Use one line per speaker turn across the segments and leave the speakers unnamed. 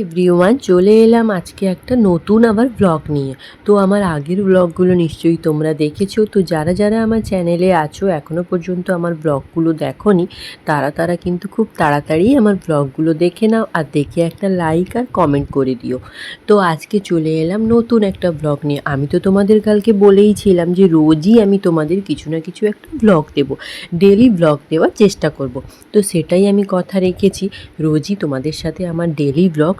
Everyone চলে এলাম আজকে একটা নতুন আবার ব্লগ নিয়ে। তো আমার আগের ব্লগগুলো নিশ্চয়ই তোমরা দেখেছ। তো যারা যারা আমার চ্যানেলে আছো এখনও পর্যন্ত আমার ব্লগগুলো দেখোনি, তারা তারা কিন্তু খুব তাড়াতাড়ি আমার ব্লগগুলো দেখে নাও আর দেখে একটা লাইক আর কমেন্ট করে দিও। তো আজকে চলে এলাম নতুন একটা ব্লগ নিয়ে। আমি তো তোমাদের কালকে বলেই ছিলাম যে রোজই আমি তোমাদের কিছু না কিছু একটা ব্লগ দেবো। ডেলি ব্লগ দেওয়ার চেষ্টা করব। তো সেটাই আমি কথা রেখেছি। রোজই তোমাদের সাথে আমার ডেলি ব্লগ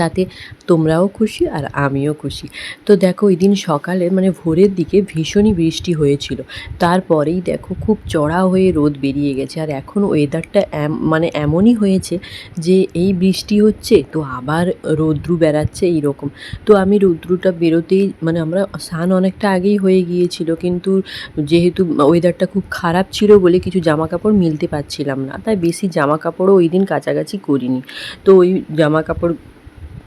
তাতে তোমরাও খুশি আর আমিও খুশি। তো দেখো ওই দিন সকালে মানে ভোরের দিকে ভীষণই বৃষ্টি হয়েছিল। তারপরেই দেখো খুব চড়া হয়ে রোদ বেরিয়ে গেছে। আর এখন ওয়েদারটা মানে এমনই হয়েছে যে এই বৃষ্টি হচ্ছে তো আবার রৌদ্রু বেড়াচ্ছে এইরকম। তো আমি রৌদ্রুটা বেরোতেই মানে আমরা স্নান অনেকটা আগেই হয়ে গিয়েছিল কিন্তু যেহেতু ওয়েদারটা খুব খারাপ ছিল বলে কিছু জামা কাপড় মিলতে পারছিলাম না। তাই বেশি জামা কাপড়ও ওই দিন কাছাকাছি করিনি। তো ওই জামা কাপড়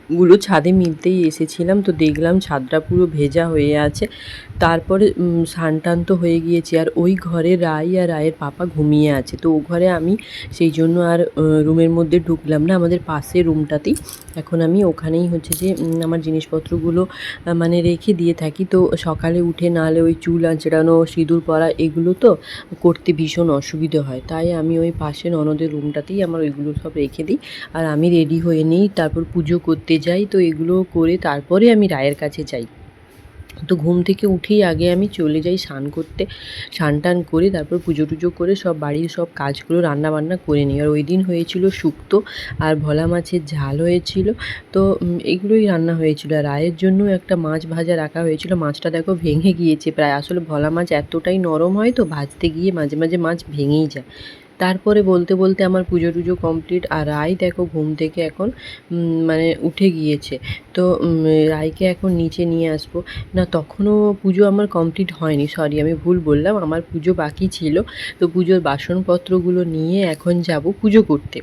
গুলো ছাদে মিলতেই এসেছিলাম। তো দেখলাম ছাদটা পুরো ভেজা হয়ে আছে। তারপরে উম, স্নান টান তো হয়ে গিয়েছে। আর ওই ঘরে রাই আর রায়ের পাপা ঘুমিয়ে আছে। তো ও ঘরে আমি সেই জন্য আর রুমের মধ্যে ঢুকলাম না। আমাদের পাশের রুমটাতেই। এখন আমি ওখানেই হচ্ছে যে আমার জিনিসপত্রগুলো মানে রেখে দিয়ে থাকি। তো সকালে উঠে নাহলে ওই চুল আঁচড়ানো সিঁদুর পরা এগুলো তো করতে ভীষণ অসুবিধে হয়। তাই আমি ওই পাশে ননদের রুমটাতেই আমার ওইগুলো সব রেখে দিই। আর আমি রেডি হয়ে নিই। তারপর পুজো করতে যাই, তো এগুলো করে তারপরে আমি রায়ের কাছে যাই। তো ঘুম থেকে উঠেই আগে আমি চলে যাই স্নান করতে, স্নান টান করে তারপর পুজো টুজো করে সব বাড়ির সব কাজগুলো রান্না বান্না করে নিই। আর ওই দিন হয়েছিল শুক্তো আর ভোলা মাছের ঝাল হয়েছিল। তো এগুলোই রান্না হয়েছিল। আর রায়ের জন্য একটা মাছ ভাজা রাখা হয়েছিল। মাছটা দেখো ভেঙে গিয়েছে। প্রায় আসলে ভোলা মাছ এতটাই নরম হয় তো ভাজতে গিয়ে মাঝে মাঝে মাছ ভেঙেই যায়। তারপরে বলতে বলতে আমার পুজো টুজো কমপ্লিট আর রায় দেখো ঘুম থেকে এখন মানে উঠে গিয়েছে। তো রায়কে এখন নিচে নিয়ে আসব। না, তখনও পুজো আমার কমপ্লিট হয়নি সরি আমি ভুল বললাম, আমার পুজো বাকি ছিল। তো পুজোর বাসনপত্রগুলো নিয়ে এখন যাব পুজো করতে।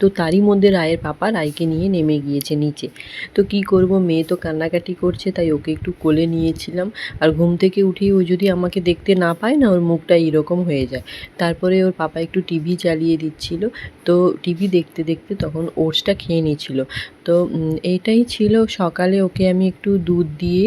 তো তারই মধ্যে রায়ের পাপা রায়কে নিয়ে নেমে গিয়েছে নিচে। তো কি করব, মেয়ে তো কান্নাকাটি করছে, তাই ওকে একটু কোলে নিয়েছিলাম। আর ঘুম থেকে উঠেই ও যদি আমাকে দেখতে না পায় না, ওর মুখটা এরকম হয়ে যায়। তারপরে ওর পাপা একটু টিভি চালিয়ে দিচ্ছিল। তো টিভি দেখতে দেখতে তখন ওটসটা খেয়ে নিয়েছিল। তো এইটাই ছিল। সকালে ওকে আমি একটু দুধ দিয়ে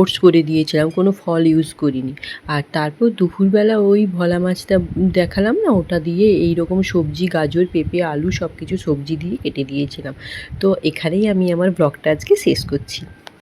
ওটস করে দিয়েছিলাম, কোনো ফল ইউজ করিনি। আর তারপর দুপুরবেলা ওই ভলা মাছটা দেখালাম না, ওটা দিয়ে এই রকম সবজি, গাজর, পেঁপে, আলু সব কিছু সবজি দিয়ে কেটে দিয়েছিলাম। তো এখানেই আমি আমার ব্লগটা আজকে শেষ করছি।